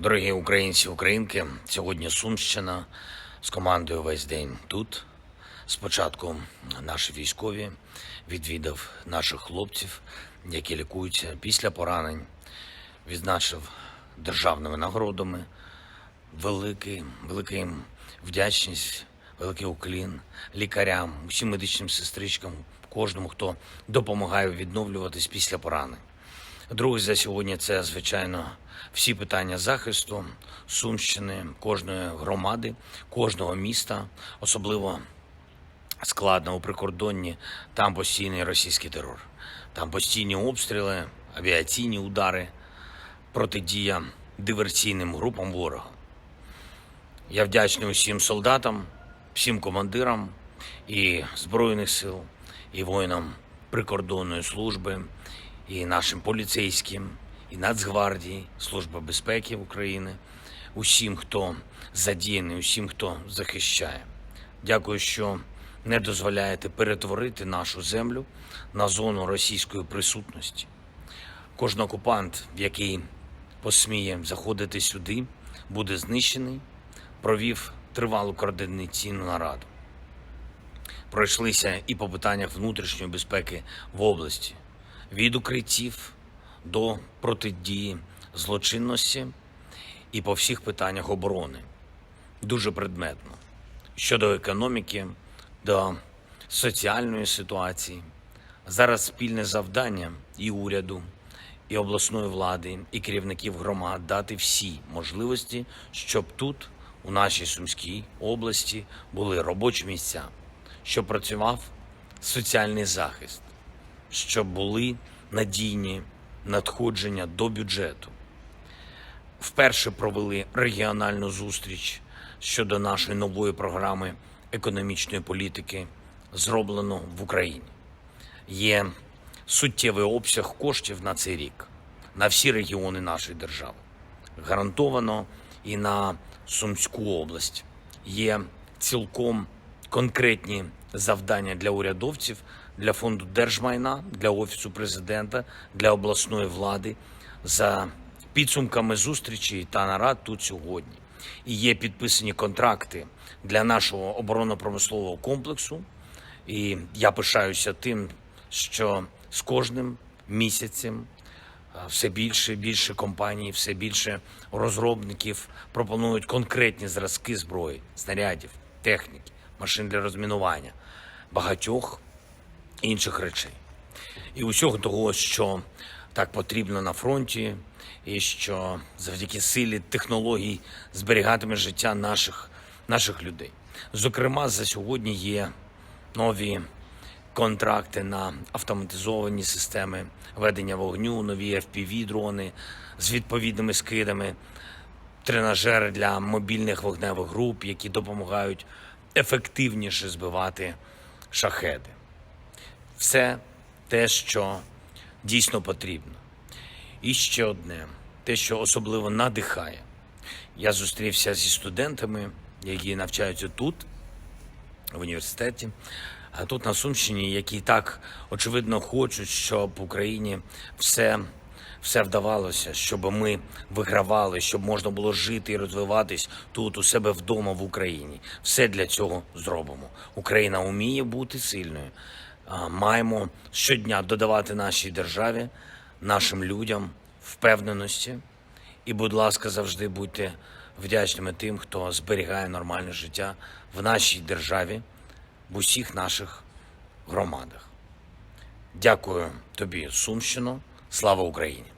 Дорогі українці, українки, сьогодні Сумщина з командою весь день тут. Спочатку наші військові відвідав наших хлопців, які лікуються після поранень, відзначив державними нагородами. Великий, велика їм вдячність, великий уклін лікарям, усім медичним сестричкам, кожному, хто допомагає відновлюватись після поранень. Друге сьогодні це, звичайно, всі питання захисту Сумщини, кожної громади, кожного міста, особливо складно у прикордонні. Там постійний російський терор, там постійні обстріли, авіаційні удари, протидія диверсійним групам ворога. Я вдячний усім солдатам, всім командирам і Збройних сил, і воїнам прикордонної служби, і нашим поліцейським, і Нацгвардії, Служба безпеки України, усім, хто задіяний, усім, хто захищає. Дякую, що не дозволяєте перетворити нашу землю на зону російської присутності. Кожен окупант, який посміє заходити сюди, буде знищений, провів тривалу координаційну нараду. Пройшлися і по питаннях внутрішньої безпеки в області, від укриттів до протидії злочинності і по всіх питаннях оборони. Дуже предметно. Щодо економіки, до соціальної ситуації. Зараз спільне завдання і уряду, і обласної влади, і керівників громад дати всі можливості, щоб тут, у нашій Сумській області, були робочі місця, щоб працював соціальний захист, щоб були надійні надходження до бюджету. Вперше провели регіональну зустріч щодо нашої нової програми економічної політики, зроблено в Україні. Є суттєвий обсяг коштів на цей рік на всі регіони нашої держави. Гарантовано і на Сумську область. Є цілком конкретні завдання для урядовців, для фонду держмайна, для офісу президента, для обласної влади за підсумками зустрічі та нарад тут сьогодні. І є підписані контракти для нашого оборонно-промислового комплексу. І я пишаюся тим, що з кожним місяцем все більше і більше компаній, все більше розробників пропонують конкретні зразки зброї, снарядів, техніки, машин для розмінування, багатьох інших речей. І усього того, що так потрібно на фронті, і що завдяки силі технологій зберігатиме життя наших, наших людей. Зокрема, за сьогодні є нові контракти на автоматизовані системи ведення вогню, нові FPV-дрони з відповідними скидами, тренажери для мобільних вогневих груп, які допомагають ефективніше збивати шахеди. Все те, що дійсно потрібно. І ще одне, те, що особливо надихає. Я зустрівся зі студентами, які навчаються тут, в університеті, а тут на Сумщині, які так очевидно хочуть, щоб в Україні все, все вдавалося, щоб ми вигравали, щоб можна було жити і розвиватись тут, у себе вдома в Україні. Все для цього зробимо. Україна вміє бути сильною. Маємо щодня додавати нашій державі, нашим людям впевненості. І, будь ласка, завжди будьте вдячними тим, хто зберігає нормальне життя в нашій державі, в усіх наших громадах. Дякую тобі, Сумщино. Слава Україні!